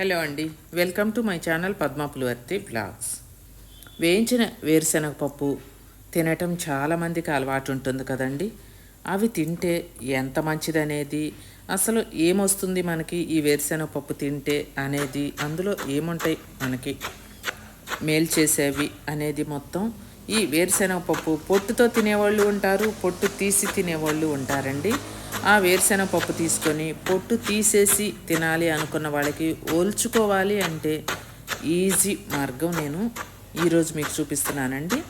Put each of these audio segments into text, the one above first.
Hello అండి. Welcome to my channel Padma Pulivarthi blogs. వేయించిన వేరుశనగ పప్పు తినటం చాలామందికి అలవాటు ఉంటుంది కదండి. అవి తింటే ఎంత మంచిదనేది అసలు ఏమొస్తుంది మనకి ఈ వేరుశనగ పప్పు తింటే అనేది అందులో ఏముంటాయి మనకి? మేలు చేసేవి అనేది మొత్తం ఈ వేరుశనగ పప్పు పొట్టుతో తినేవాళ్ళు ఉంటారు పొట్టు తీసి తినేవాళ్ళు ఉంటారండి. ఆ వేరుశెనగ పప్పు తీసుకొని పొట్టు తీసేసి తినాలి అనుకున్న వాళ్ళకి ఓల్చుకోవాలి అంటే ఈజీ మార్గం నేను ఈరోజు మీకు చూపిస్తున్నానండి.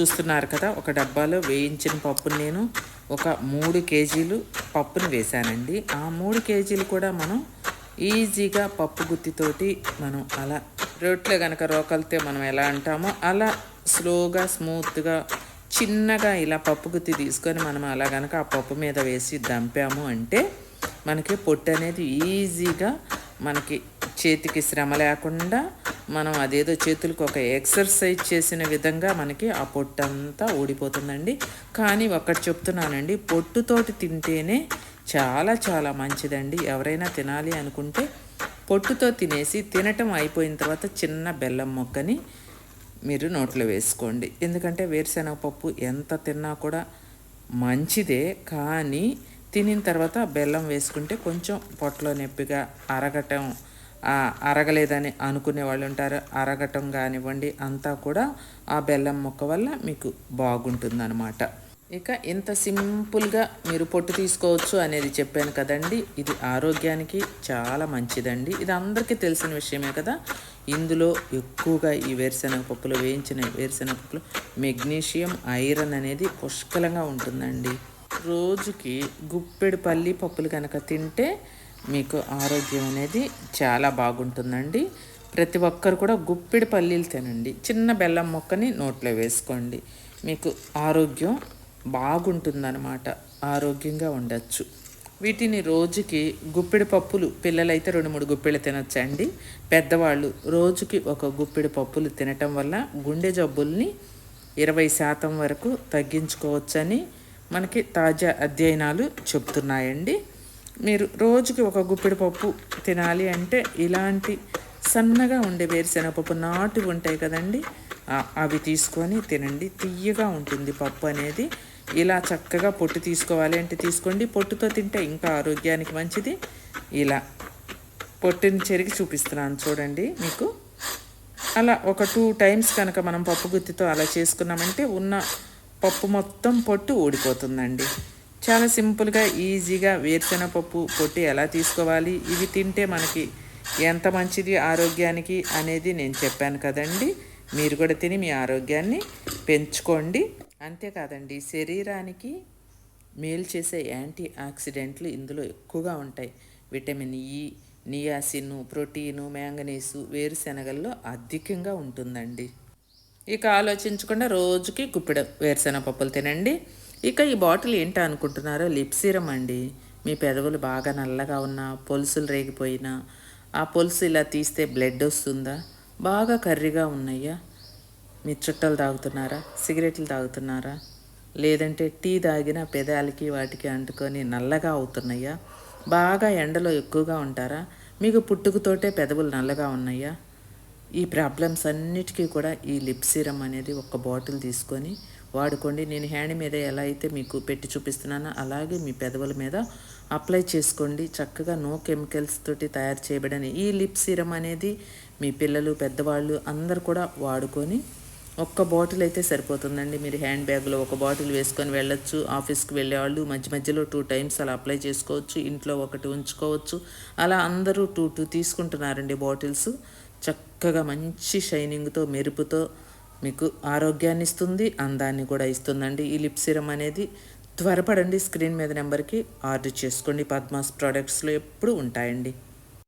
చూస్తున్నారు కదా ఒక డబ్బాలో వేయించిన పప్పుని నేను ఒక మూడు కేజీలు పప్పుని వేశానండి. ఆ మూడు కేజీలు కూడా మనం ఈజీగా పప్పు గుత్తితోటి మనం అలా రోట్లో కనుక రోకలితే మనం ఎలా అంటామో అలా స్లోగా స్మూత్గా చిన్నగా ఇలా పప్పు గుత్తి తీసుకొని మనం అలా కనుక ఆ పప్పు మీద వేసి దంపాము అంటే మనకి పొట్టు అనేది ఈజీగా మనకి చేతికి శ్రమ లేకుండా మనం అదేదో చేతులకు ఒక ఎక్సర్సైజ్ చేసిన విధంగా మనకి ఆ పొట్టు అంతా ఊడిపోతుందండి. కానీ ఒక్కటి చెప్తున్నానండి పొట్టుతోటి తింటేనే చాలా చాలా మంచిదండి. ఎవరైనా తినాలి అనుకుంటే పొట్టుతో తినేసి తినటం అయిపోయిన తర్వాత చిన్న బెల్లం మొక్కని మీరు నోట్లో వేసుకోండి. ఎందుకంటే వేరుశనగ పప్పు ఎంత తిన్నా కూడా మంచిదే. కానీ తినిన తర్వాత బెల్లం వేసుకుంటే కొంచెం పొట్టలో నొప్పిగా అరగటం అరగలేదని అనుకునే వాళ్ళు ఉంటారు. అరగటం కానివ్వండి అంతా కూడా ఆ బెల్లం మొక్క వల్ల మీకు బాగుంటుందన్నమాట. ఇక ఇంత సింపుల్గా మీరు పొట్టు తీసుకోవచ్చు అనేది చెప్పాను కదండి. ఇది ఆరోగ్యానికి చాలా మంచిదండి. ఇది అందరికీ తెలిసిన విషయమే కదా. ఇందులో ఎక్కువగా ఈ వేరుశనగ పప్పులు వేయించిన వేరుశనగ పప్పులు మెగ్నీషియం ఐరన్ అనేది పుష్కలంగా ఉంటుందండి. రోజుకి గుప్పెడు పల్లి పప్పులు కనుక తింటే మీకు ఆరోగ్యం అనేది చాలా బాగుంటుందండి. ప్రతి ఒక్కరు కూడా గుప్పెడు పల్లీలు తినండి. చిన్న బెల్లం మొక్కని నోట్లో వేసుకోండి. మీకు ఆరోగ్యం బాగుంటుందన్నమాట. ఆరోగ్యంగా ఉండొచ్చు. వీటిని రోజుకి గుప్పెడు పప్పులు పిల్లలైతే రెండు మూడు గుప్పెళ్ళు తినొచ్చండి. పెద్దవాళ్ళు రోజుకి ఒక గుప్పెడు పప్పులు తినటం వల్ల గుండె జబ్బుల్ని ఇరవై శాతం వరకు తగ్గించుకోవచ్చని మనకి తాజా అధ్యయనాలు చెప్తున్నాయండి మీరు రోజుకి ఒక గుప్పెడు పప్పు తినాలి అంటే ఇలాంటి సన్నగా ఉండే వేరుశెనగపప్పు నాటు ఉంటాయి కదండి అవి తీసుకొని తినండి. తీయగా ఉంటుంది పప్పు అనేది. ఇలా చక్కగా పొట్టు తీసుకోవాలి అంటే తీసుకోండి. పొట్టుతో తింటే ఇంకా ఆరోగ్యానికి మంచిది. ఇలా పొట్టుని చెరిగి చూపిస్తున్నాను చూడండి మీకు. అలా ఒక టూ టైమ్స్ కనుక మనం పప్పు గుత్తితో అలా చేసుకున్నామంటే ఉన్న పప్పు మొత్తం పొట్టు ఊడిపోతుందండి. చాలా సింపుల్గా ఈజీగా వేరుశెనగ పప్పు పొట్టు ఎలా తీసుకోవాలి ఇవి తింటే మనకి ఎంత మంచిది ఆరోగ్యానికి అనేది నేను చెప్పాను కదండి. మీరు కూడా తిని మీ ఆరోగ్యాన్ని పెంచుకోండి. అంతేకాదండి శరీరానికి మేలు చేసే యాంటీ ఆక్సిడెంట్లు ఇందులో ఎక్కువగా ఉంటాయి. Vitamin E niacin protein manganese వేరుశెనగల్లో అధికంగా ఉంటుందండి. ఇక ఆలోచించకుండా రోజుకి గుప్పిడ వేరుశెనగ పప్పులు తినండి. ఇక ఈ బాటిల్ ఏంటో అనుకుంటున్నారో లిప్సీరం అండి. మీ పెదవులు బాగా నల్లగా ఉన్నా పొలుసులు రేగిపోయినా ఆ పొలుసు ఇలా తీస్తే బ్లడ్ వస్తుందా? బాగా కర్రీగా ఉన్నాయా? మీ చుట్టలు తాగుతున్నారా? సిగరెట్లు తాగుతున్నారా? లేదంటే టీ తాగిన పెదాలకి వాటికి అంటుకొని నల్లగా అవుతున్నాయా? బాగా ఎండలో ఎక్కువగా ఉంటారా? మీకు పుట్టుకతోటే పెదవులు నల్లగా ఉన్నాయా? ఈ ప్రాబ్లమ్స్ అన్నిటికీ కూడా ఈ లిప్ సీరం అనేది ఒక బాటిల్ తీసుకొని వాడుకోండి. నేను హ్యాండ్ మీద ఎలా అయితే మీకు పెట్టి చూపిస్తున్నానో అలాగే మీ పెదవుల మీద అప్లై చేసుకోండి. చక్కగా నో కెమికల్స్ తోటి తయారు చేయబడిన ఈ లిప్ సీరం అనేది మీ పిల్లలు పెద్దవాళ్ళు అందరు కూడా వాడుకొని ఒక్క బాటిల్ అయితే సరిపోతుందండి. మీరు హ్యాండ్ బ్యాగ్లో ఒక బాటిల్ వేసుకొని వెళ్ళొచ్చు. ఆఫీస్కి వెళ్ళేవాళ్ళు మధ్య మధ్యలో టూ టైమ్స్ అలా అప్లై చేసుకోవచ్చు. ఇంట్లో ఒకటి ఉంచుకోవచ్చు. అలా అందరూ టూ టూ తీసుకుంటున్నారండి బాటిల్స్. చక్కగా మంచి షైనింగ్తో మెరుపుతో మీకు ఆరోగ్యాన్ని ఇస్తుంది అందాన్ని కూడా ఇస్తుందండి. ఈ లిప్ సిరం అనేది త్వరపడండి. స్క్రీన్ మీద నెంబర్కి ఆర్డర్ చేసుకోండి. పద్మాస్ ప్రోడక్ట్స్లో ఎప్పుడు ఉంటాయండి.